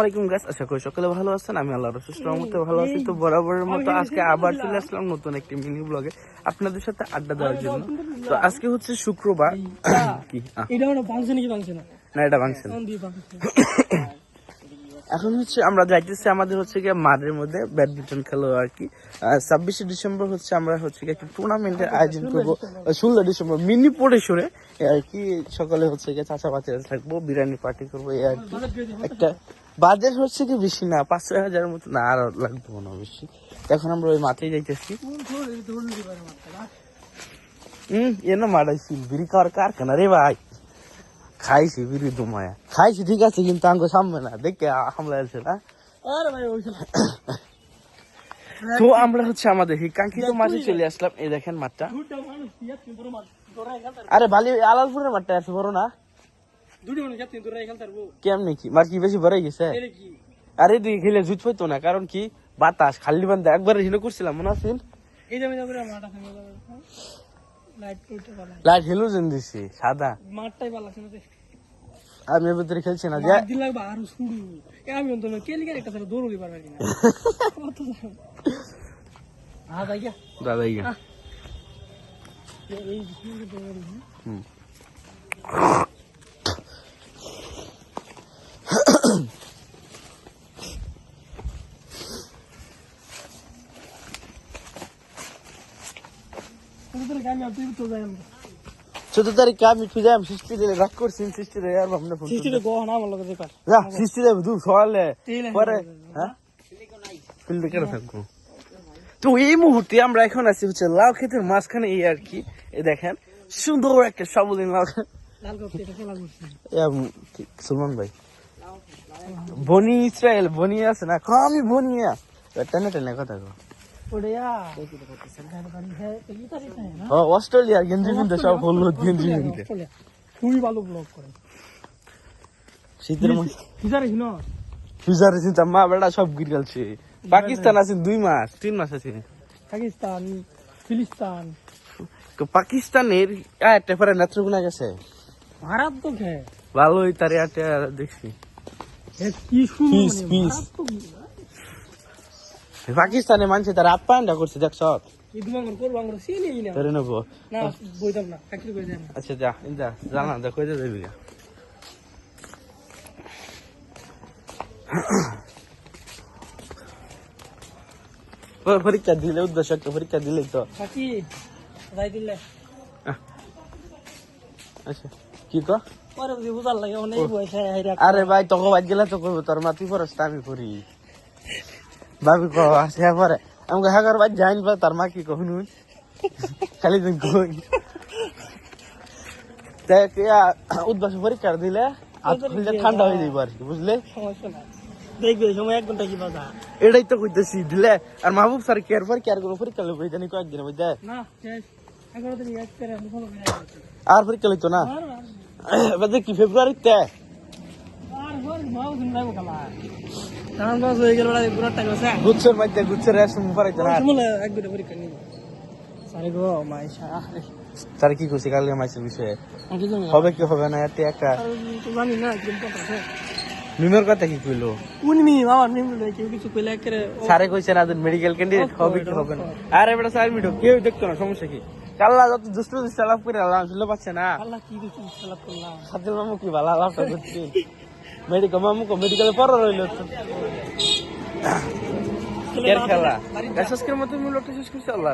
আলাইকুম গাছ আশা করি সকলে ভালো আছেন। আমি আল্লাহর সুস্থ মতো ভালো আছি। তো বরাবরের মতো আজকে আবার চলে আসলাম নতুন একটি মিনি ব্লগে আপনাদের সাথে আড্ডা দেওয়ার জন্য। তো আজকে হচ্ছে শুক্রবার। কি? এটা ভাঙছে নাকি ভাঙছে না না এটা ভাঙছে না। এখন হচ্ছে আমরা যাইতেছি আমাদের হচ্ছে গিয়ে মাঠের মধ্যে ব্যাডমিন্টন খেলো আর কি। ছাব্বিশে ডিসেম্বর হচ্ছে আমরা হচ্ছে গিয়ে একটা টুর্নামেন্টের আয়োজন করব। ষোলো ডিসেম্বর মিনি পড়েশ্বরে আর কি সকালে হচ্ছে গিয়ে চাচা বাচ্চারা থাকব বিরিয়ানি পার্টি করব এই আর কি। একটা বাজেট হচ্ছে কি বেশি না পাঁচ ছয় হাজার মতো না আর লাগবে না বেশি। এখন আমরা ওই মাঠে যাইতেছি। হম এনে মারাইছি বিড়ি খাওয়ার কারখানা রে ভাই। খাইছি বিড়ি দুমায়া খাইছি ঠিক আছে কিন্তু আঙ্গ সামনে না দেখে হামলা আছে না। তো আমরা হচ্ছে আমাদের কাঙ্ক্ষিত মাঠে চলে আসলাম এই দেখেন মাঠটা। আরে বালি আলালপুরের মাঠটা আছে বড় না? কেমনে কি? মার কি বেশি বড় গেছে? আরে তুই খেলে জুত পাইতো না কারণ কি? বাতাস খালি বান্ধা একবার হিলো করছিলাম মনে আছে? আমি লাইট হেলোজেন দিছি সাদা। মাঠটাই পালা শুনে আমি এর ভিতরে খেলছি না যে দিলে আরও শুরু। আমি অন্তত কেলি কেলি একটা দৌড় দিতে পারবে কিনা। হ্যাঁ গিয়া দাদা দৌড় হুম। তোদের গামি তুই তো যাই আমরা চোদ্দ তারিখে আমি খুঁজে আমি সৃষ্টি দিলে রাগ করছি সৃষ্টি দেয় আর ভাবনা ফোন সৃষ্টিতে গহনা আমার লগে দেখার। যা সৃষ্টি দেবে দু সকালে পরে হ্যাঁ? ফিল্ডে কেন থাকব? তো এই মুহূর্তে আমরা এখন আছি হচ্ছে লাউ ক্ষেতের মাঝখানে এই আর কি এই দেখেন সুন্দর একটা সবদিন লাউ এ, সুলমান ভাই? বনি ইসরায়েল বনি আছে না? কম আমি বনিয়া টেনে টেনে কথা কো ওড়িয়া হ্যাঁ অস্ট্রেলিয়ার গেঞ্জি কিনতে সব হলুদ গেঞ্জি কিনতে খুবই ভালো ব্লগ করে। শীতের ফিজারে হিনো? চিন্তা মা বেটা সব গির গেলছে পাকিস্তান আছে দুই মাস তিন মাস আছে পাকিস্তান ফিলিস্তান। তো পাকিস্তানের একটা পরে নেত্রকোনা গেছে। ভারত তো খে ভালোই তারে আটে দেখছি। কি Peace, মানে peace. ভারত তো পাকিস্তানে মানছে তার আপ্যায়নটা করছে দেখছ ধরে নেব। আচ্ছা যা যা জানা দেখো যে দেবি পরীক্ষা দিলে উদ্দেশ্য একটা পরীক্ষা দিলেই তো। দিলে আচ্ছা কি কো? লাগে আরে ভাই তোকে বাদ গেলে তো করব তোর মা তুই আমি করি ভাবি কো আসে পরে। আমাকে হাগার বাদ যাইন পা তার মা কি কহুন খালি দিন কই দেখ উদ্বাস পরীক্ষা দিলে আর খুললে ঠান্ডা হয়ে যাবে আর কি বুঝলে? সমস্যা না দেখবে সময় এক ঘণ্টা কি বাজা? এটাই তো কইতেছি দিলে। আর মাহবুব স্যার কেয়ার পর কেয়ার কোনো পরীক্ষা লইব জানি কয়েকদিন বুঝতে না। আর পরীক্ষা লইতো না? কি ফেব্রুয়ারিতে? আর হল মাও দিন যাব কালা হয়ে গেল ওরা পুরো টাকা আছে গুচ্ছের মধ্যে গুচ্ছের রেশম পারাইতো না সমলে এক দুটো পরীক্ষা নিব। সারে গো স্যার কি কালকে মাইসের বিষয়ে। হবে কি হবে না এতে একটা জানি না কথা মিমের কথা কি কইলো? কোন আমার লই কেউ কিছু কইলে করে স্যারে কইছে না মেডিকেল ক্যান্ডিডেট হবে কি হবে না। আরে বেটা স্যার মিটো কেউ দেখতো না সমস্যা কি? কাল্লা যত দুষ্ট দুষ্ট লাভ করে আলাম শুনলে পাচ্ছে না। আল্লাহ কি সালাত করলাম। সাথে মামু কি ভালো লাভটা করছে? মেডিকেল মামুকো মেডিকেলে পর রইল তো খেলা শেষ করে মতো মূল্যটা শেষ করছে আল্লাহ